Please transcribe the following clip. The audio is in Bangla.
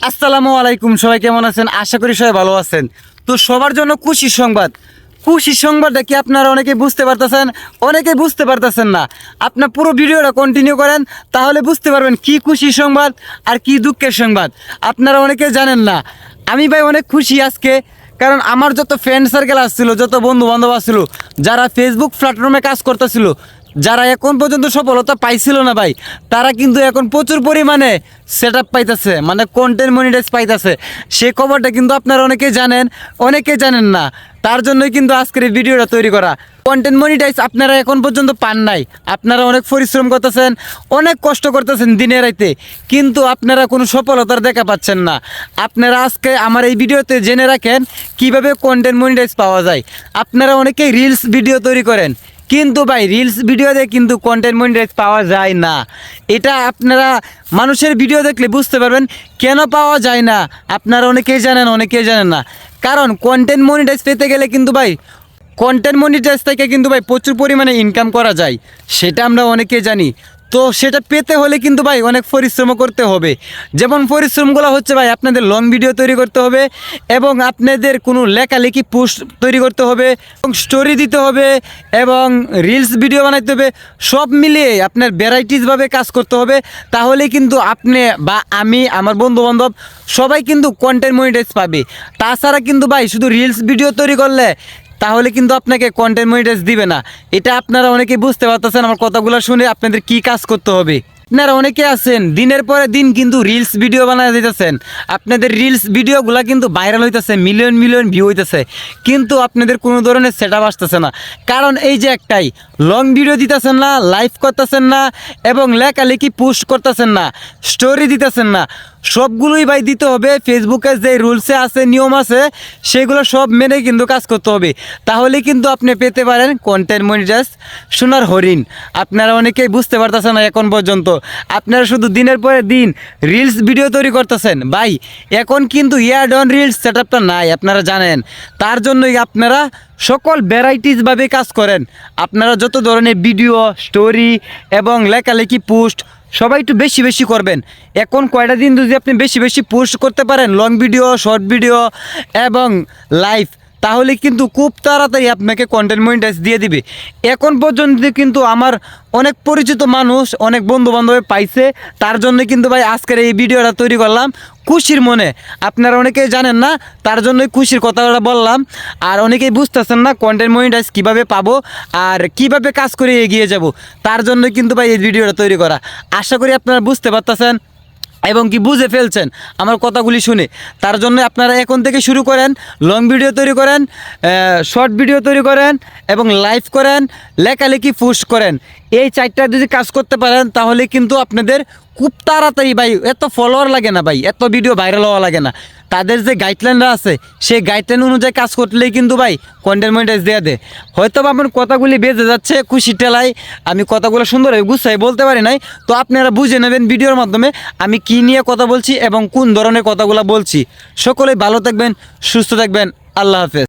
আসসালামু আলাইকুম, সবাই কেমন আছেন? আশা করি সবাই ভালো আছেন। তো সবার জন্য খুশির সংবাদ। খুশির সংবাদটা কি আপনারা অনেকে বুঝতে পারতেছেন? অনেকে বুঝতে পারতেছেন না। আপনার পুরো ভিডিওটা কন্টিনিউ করেন, তাহলে বুঝতে পারবেন কি খুশির সংবাদ আর কি দুঃখের সংবাদ। আপনারা অনেকে জানেন না। আমি ভাই অনেক খুশি আজকে, কারণ আমার যত ফ্রেন্ড সার্কেল আসছিল, যত বন্ধু বান্ধব আসছিল, যারা ফেসবুক প্ল্যাটফর্মে কাজ করতেছিল যারা এখন পর্যন্ত সফলতা পাইছিল না ভাই, তারা কিন্তু এখন প্রচুর পরিমাণে সেট আপ পাইতেছে মানে কন্টেন্ট মনিটাইজ পাইতেছে। সেই খবরটা কিন্তু আপনারা অনেকেই জানেন অনেকে জানেন না। তার জন্যই কিন্তু আজকের এই ভিডিওটা তৈরি করা। কন্টেন্ট মনিটাইজ আপনারা এখন পর্যন্ত পান নাই। আপনারা অনেক পরিশ্রম করতেছেন, অনেক কষ্ট করতেছেন দিনে রাইতে, কিন্তু আপনারা কোনো সফলতার দেখা পাচ্ছেন না। আপনারা আজকে আমার এই ভিডিওতে জেনে রাখেন, কীভাবে কন্টেন্ট মনিটাইজ পাওয়া যায়। আপনারা অনেকেই রিলস ভিডিও তৈরি করেন। কিন্তু ভাই রিলস ভিডিওতে কিন্তু কন্টেন্ট মনিটাইজ পাওয়া যায় না। এটা আপনারা মানুষের ভিডিও দেখলে বুঝতে পারবেন কেন পাওয়া যায় না। আপনারা অনেকেই জানেন অনেকেই জানেন না। কারণ কন্টেন্ট মনিটাইজ পেতে গেলে কিন্তু ভাই কন্টেন্ট মনিটাইজ থেকে কিন্তু ভাই প্রচুর পরিমাণে ইনকাম করা যায়। সেটা আমরা অনেকেই জানি। তো সেটা পেতে হলে কিন্তু ভাই অনেক পরিশ্রম করতে হবে। যেমন পরিশ্রমগুলো হচ্ছে ভাই আপনাদের লং ভিডিও তৈরি করতে হবে এবং আপনাদের কোনো লেখালেখি পোস্ট তৈরি করতে হবে, এবং স্টোরি দিতে হবে, এবং রিলস ভিডিও বানাইতে হবে, সব মিলিয়ে আপনার ভ্যারাইটিসভাবে কাজ করতে হবে। তাহলে কিন্তু আপনি বা আমি, আমার বন্ধু বান্ধব সবাই কিন্তু কন্টেন্ট মনিটাইজ পাবে। তাছাড়া কিন্তু ভাই শুধু রিলস ভিডিও তৈরি করলে তাহলে কিন্তু আপনাকে কন্টেন্ট মনিটাইজ দিবে না। এটা আপনারা অনেকে বুঝতে পারতেছেন, আমার কথাগুলো শুনে আপনাদের কি কাজ করতে হবে। আপনারা অনেকে আছেন, দিনের পরে দিন কিন্তু রিলস ভিডিও বানায় দিতেছেন। আপনাদের রিলস ভিডিওগুলো কিন্তু ভাইরাল হইতেছে মিলিয়ন মিলিয়ন ভিউ হইতেছে। কিন্তু আপনাদের কোনো ধরনের সেট আপ আসতেছে না। কারণ এই যে একটাই লং ভিডিও দিতেছেন না লাইভ করতেছেন না, এবং লেখালেখি পোস্ট করতেছেন না স্টোরি দিতেছেন না। সবগুলোই ভাই দিতে হবে। ফেসবুকে যে রুলসে আছে, নিয়ম আছে, সেগুলো সব মেনে কিন্তু কাজ করতে হবে। তাহলে কিন্তু আপনি পেতে পারেন কন্টেন্ট মনিটাইজ সোনার হরিণ। আপনারা অনেকেই বুঝতে পারতেছেন না এখন পর্যন্ত। আপনারা শুধু দিনের পরে দিন রিলস ভিডিও তৈরি করতেছেন। ভাই, এখন কিন্তু ইয়ার ডন রিলস সেট নাই, আপনারা জানেন। তার জন্যই আপনারা সকল ভ্যারাইটিসভাবে কাজ করেন। আপনারা যত ধরনের ভিডিও স্টোরি এবং লেখালেখি পোস্ট সবাই একটু বেশি বেশি করবেন। এখন কয়টা দিন যদি আপনি বেশি বেশি পোস্ট করতে পারেন লং ভিডিও শর্ট ভিডিও এবং লাইভ তাহলে কিন্তু খুব তাড়াতাড়ি আপনাকে কন্টেন্ট মনিটাইজ দিয়ে দিবে। এখন পর্যন্ত কিন্তু আমার অনেক পরিচিত মানুষ, অনেক বন্ধু বান্ধব পাইছে। তার জন্য কিন্তু ভাই আজকের এই ভিডিওটা তৈরি করলাম খুশির মনে। আপনারা অনেকেই জানেন না, তার জন্যই খুশির কথাটা বললাম। আর অনেকেই বুঝতেছেন না কন্টেন্ট মনিটাইজ কীভাবে পাবো আর কীভাবে কাজ করে এগিয়ে যাব। তার জন্য কিন্তু ভাই এই ভিডিওটা তৈরি করা। আশা করি আপনারা বুঝতে পারতেছেন। এবং কি বুঝে ফেলছেন আমার কথাগুলি শুনে। তার জন্য আপনারা এখন থেকে শুরু করেন লং ভিডিও তৈরি করেন শর্ট ভিডিও তৈরি করেন এবং লাইভ করেন, লেখালেখি পোস্ট করেন। এই চারটা যদি কাজ করতে পারেন, তাহলে কিন্তু আপনাদের খুব তাড়াতাড়ি ভাই, এত ফলোয়ার লাগে না ভাই, এত ভিডিও ভাইরাল হওয়া লাগে না। তাদের যে গাইডলাইনরা আছে, সেই গাইডলাইন অনুযায়ী কাজ করলেই কিন্তু ভাই কন্টেন্ট মনিটাইজ দেওয়া দেয়। হয়তো আমার কথাগুলি বেজে যাচ্ছে, খুশি টেলাই আমি কথাগুলো সুন্দর গুছাই বলতে পারি নাই, তো আপনারা বুঝে নেবেন ভিডিওর মাধ্যমে আমি কি নিয়ে কথা বলছি এবং কোন ধরনের কথাগুলো বলছি। সকলেই ভালো থাকবেন, সুস্থ থাকবেন, আল্লাহ হাফেজ।